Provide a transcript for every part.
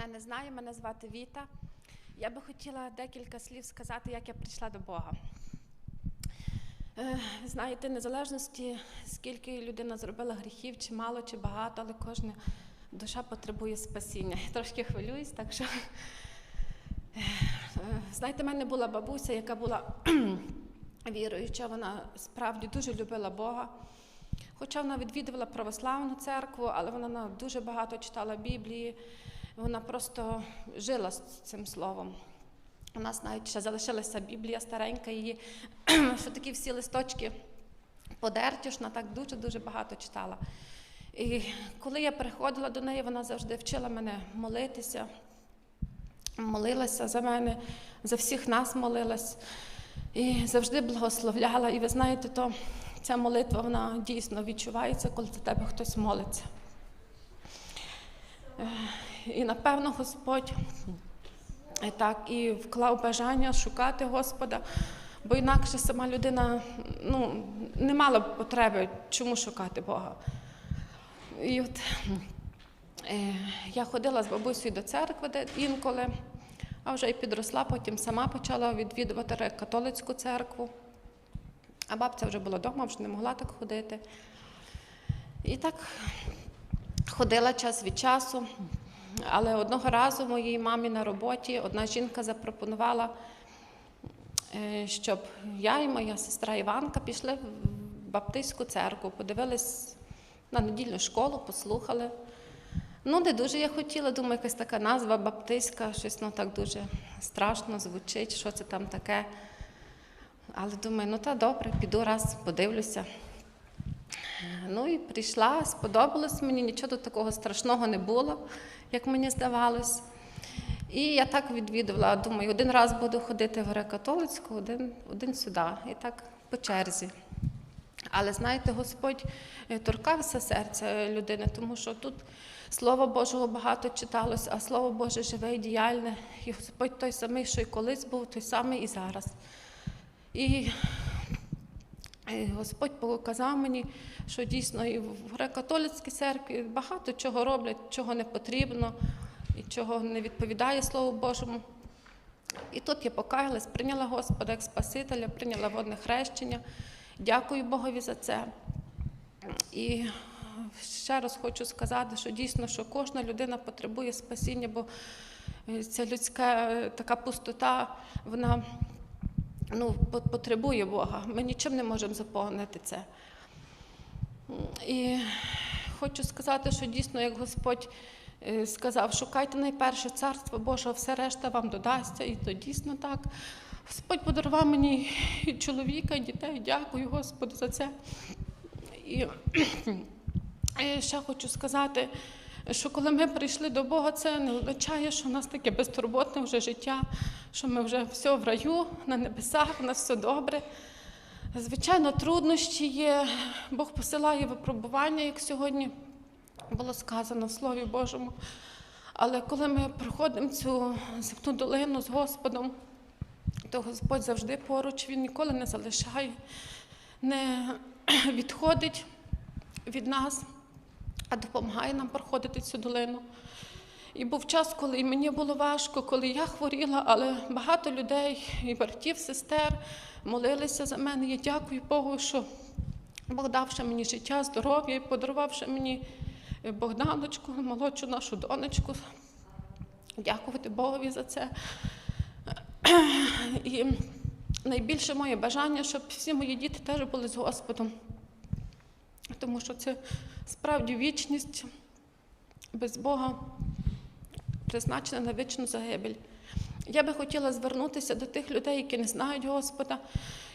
мене не знає, мене звати Віта. Я би хотіла декілька слів сказати, як я прийшла до Бога. Е, Знаєте, незалежності, скільки людина зробила гріхів, чи мало, чи багато, але кожна душа потребує спасіння. Я трошки хвилююсь, так що. Е, Знаєте, в мене була бабуся, яка була віруюча, вона справді дуже любила Бога. Хоча вона відвідувала православну церкву, але вона дуже багато читала Біблії, вона просто жила з цим словом. У нас навіть ще залишилася Біблія старенька, її, що такі всі листочки подерті, що вона так дуже-дуже багато читала. І коли я приходила до неї, вона завжди вчила мене молитися, молилася за мене, за всіх нас молилась і завжди благословляла. І ви знаєте, то ця молитва вона дійсно відчувається, коли за тебе хтось молиться. І напевно Господь е, так і вклав бажання шукати Господа, бо інакше сама людина ну, не мала б потреби, чому шукати Бога. І от е, я ходила з бабусею до церкви де інколи, а вже й підросла, потім сама почала відвідувати католицьку церкву. А бабця вже була вдома, вже не могла так ходити. І так ходила час від часу. Але одного разу моїй мамі на роботі одна жінка запропонувала, е, щоб я і моя сестра Іванка пішли в баптистську церкву, подивились на недільну школу, послухали. Ну, не дуже я хотіла, думаю, якась така назва баптистська, щось ну, так дуже страшно звучить, що це там таке. Але думаю, ну та добре, піду раз, подивлюся. Ну і прийшла, сподобалось мені, нічого такого страшного не було, як мені здавалось. І я так відвідувала, думаю, один раз буду ходити в греко-католицьку, один, один сюди, і так по черзі. Але знаєте, Господь е, торкався серця людини, тому що тут Слова Божого багато читалось, а Слово Боже живе і діяльне. І Господь той самий, що й колись був, той самий і зараз. І Господь показав мені, що дійсно і в греко-католицькій церкві багато чого роблять, чого не потрібно і чого не відповідає Слову Божому. І тут я покаялась, прийняла Господа як Спасителя, прийняла водне хрещення. Дякую Богові за це. І ще раз хочу сказати, що дійсно, що кожна людина потребує спасіння, бо е, ця людська е, така пустота, вона ну, потребує Бога. Ми нічим не можемо заповнити це. І хочу сказати, що дійсно, як Господь е, сказав, шукайте найперше царство Боже, все решта вам додасться, і то дійсно так. Господь подарував мені і чоловіка, і дітей. Дякую Господу за це. І е, ще хочу сказати, що коли ми прийшли до Бога, це не означає, що в нас таке безтурботне вже життя, що ми вже все в раю, на небесах, у нас все добре. Звичайно, труднощі є. Бог посилає випробування, як сьогодні було сказано в Слові Божому. Але коли ми проходимо цю земну долину з Господом, то Господь завжди поруч, Він ніколи не залишає, не відходить від нас, а допомагає нам проходити цю долину. І був час, коли і мені було важко, коли я хворіла, але багато людей, і братів, сестер молилися за мене. Я дякую Богу, що Бог давши мені життя, здоров'я і подарувавши мені е, Богданочку, молодшу нашу донечку. Дякувати Богові за це. І найбільше моє бажання, щоб всі мої діти теж були з Господом. Тому що це справді вічність без Бога призначена на вічну загибель. Я би хотіла звернутися до тих людей, які не знають Господа.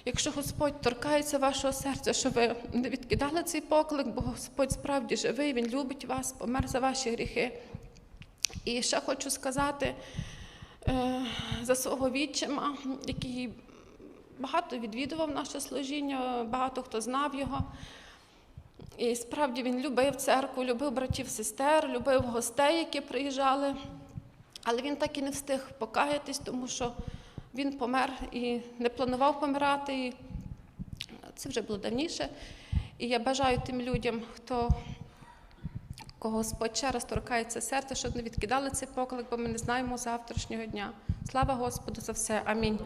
Якщо Господь торкається вашого серця, що ви не відкидали цей поклик, бо Господь справді живий, Він любить вас, помер за ваші гріхи. І ще хочу сказати е, за свого відчима, який багато відвідував наше служіння, багато хто знав його. І справді він любив церкву, любив братів, сестер, любив гостей, які приїжджали. Але він так і не встиг покаятись, тому що він помер і не планував помирати. І це вже було давніше. І я бажаю тим людям, хто кого Господь ще раз торкається серця, щоб не відкидали цей поклик, бо ми не знаємо завтрашнього дня. Слава Господу за все. Амінь.